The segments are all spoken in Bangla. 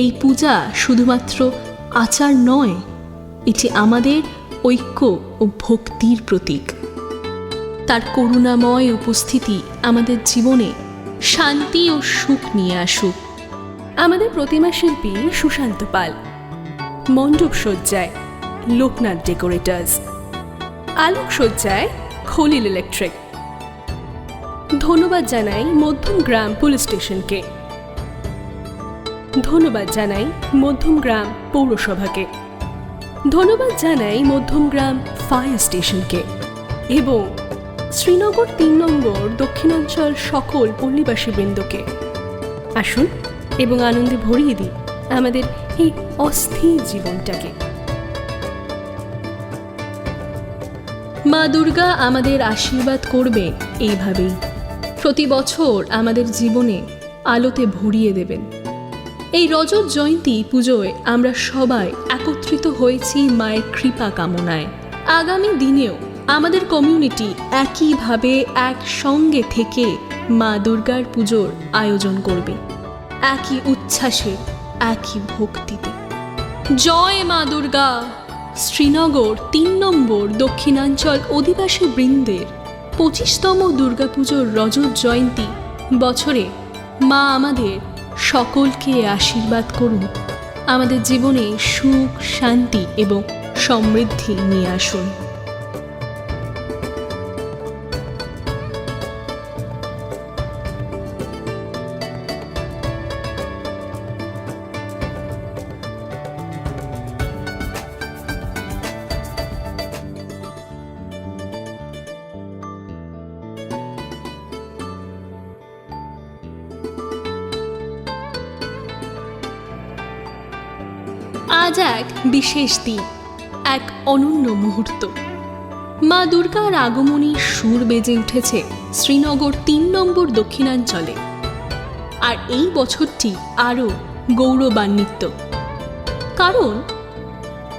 এই পূজা শুধুমাত্র আচার নয়, এটি আমাদের ঐক্য ও ভক্তির প্রতীক। তার করুণাময় উপস্থিতি আমাদের জীবনে শান্তি ও সুখ নিয়ে আসুক। আমাদের প্রতিমা শিল্পী সুশান্ত পাল, মণ্ডপ সজ্জায় লোকনাথ ডেকোরেটার্স, আলোক সজ্জায় খলিল ইলেকট্রিক। ধন্যবাদ জানাই মধ্যম গ্রাম পুলিশ স্টেশনকে। ধন্যবাদ জানাই মধ্যম গ্রাম পৌরসভাকে। ধন্যবাদ জানাই মধ্যম গ্রাম ফায়ার স্টেশনকে এবং শ্রীনগর তিন নম্বর দক্ষিণাঞ্চল সকল পল্লীবাসী বৃন্দকে আসুন এবং আনন্দে ভরিয়ে দিই আমাদের এই অস্থির জীবনটাকে। মা দুর্গা আমাদের আশীর্বাদ করবে এইভাবেই। প্রতি বছর আমাদের জীবনে আলোতে ভরিয়ে দেবেন। এই রজত জয়ন্তী পুজোয় আমরা সবাই একত্রিত হয়েছি মায়ের কৃপা কামনায়। আগামী দিনেও আমাদের কমিউনিটি একইভাবে একসঙ্গে থেকে মা দুর্গার পুজোর আয়োজন করবে। একই উচ্ছ্বাসে, একই ভক্তিতে। জয় মা দুর্গা! শ্রীনগর তিন নম্বর দক্ষিণাঞ্চল অধিবাসী বৃন্দের পঁচিশতম দুর্গাপুজোর রজত জয়ন্তী বছরে মা আমাদের সকলকে আশীর্বাদ করুন। আমাদের জীবনে সুখ শান্তি এবং সমৃদ্ধি নিয়ে আসুন। আজ এক বিশেষ দিন, এক অনন্য মুহূর্ত। মা দুর্গার আগমনী সুর বেজে উঠেছে শ্রীনগর তিন নম্বর দক্ষিণাঞ্চলে। আর এই বছরটি আরও গৌরবান্বিত। কারণ,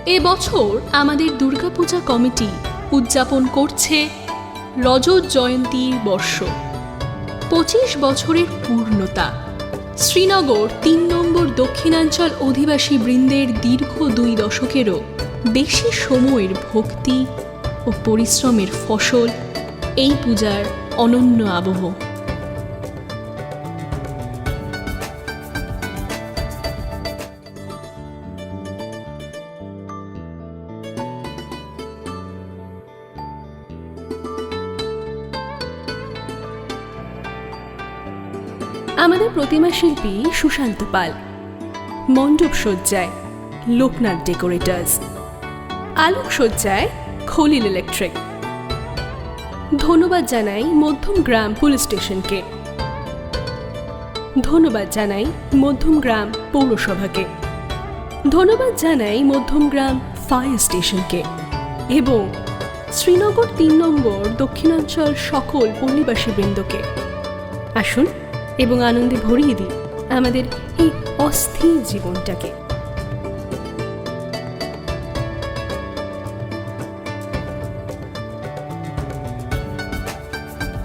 এ বছর আমাদের দুর্গাপূজা কমিটি উদযাপন করছে রজত জয়ন্তীর বর্ষ, পঁচিশ বছরের পূর্ণতা। শ্রীনগর তিন নম্বর দক্ষিণাঞ্চল অধিবাসী বৃন্দের দীর্ঘ দুই দশকেরও বেশি সময়ের ভক্তি ও পরিশ্রমের ফসল এই পূজার অনন্য আবহ। আমাদের প্রতিমা শিল্পী সুশান্ত পাল। মণ্ডপ সজ্জায় লোকনাথ ডেকোরেটার্স। আলোক সজ্জায় খলিল ইলেকট্রিক। ধন্যবাদ জানাই মধ্যম গ্রাম পুলিশ স্টেশনকে। ধন্যবাদ জানাই মধ্যম গ্রাম পৌরসভাকে। ধন্যবাদ জানাই মধ্যম গ্রাম ফায়ার স্টেশনকে। এবং শ্রীনগর তিন নম্বর দক্ষিণাঞ্চল সকল পল্লীবাসী বৃন্দকে আসুন এবং আনন্দে ভরিয়ে দিই আমাদের এই অস্থির জীবনটাকে।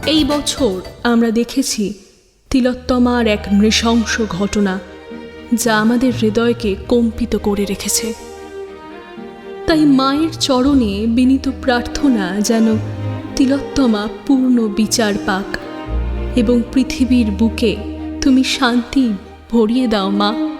এই বছর আমরা দেখেছি তিলোত্তমার এক নৃশংস ঘটনা যা আমাদের হৃদয়কে কম্পিত করে রেখেছে। তাই মায়ের চরণে বিনীত প্রার্থনা যেন তিলোত্তমা পূর্ণ বিচার পাক। এবং পৃথিবীর বুকে তুমি শান্তি ভরিয়ে দাও মা।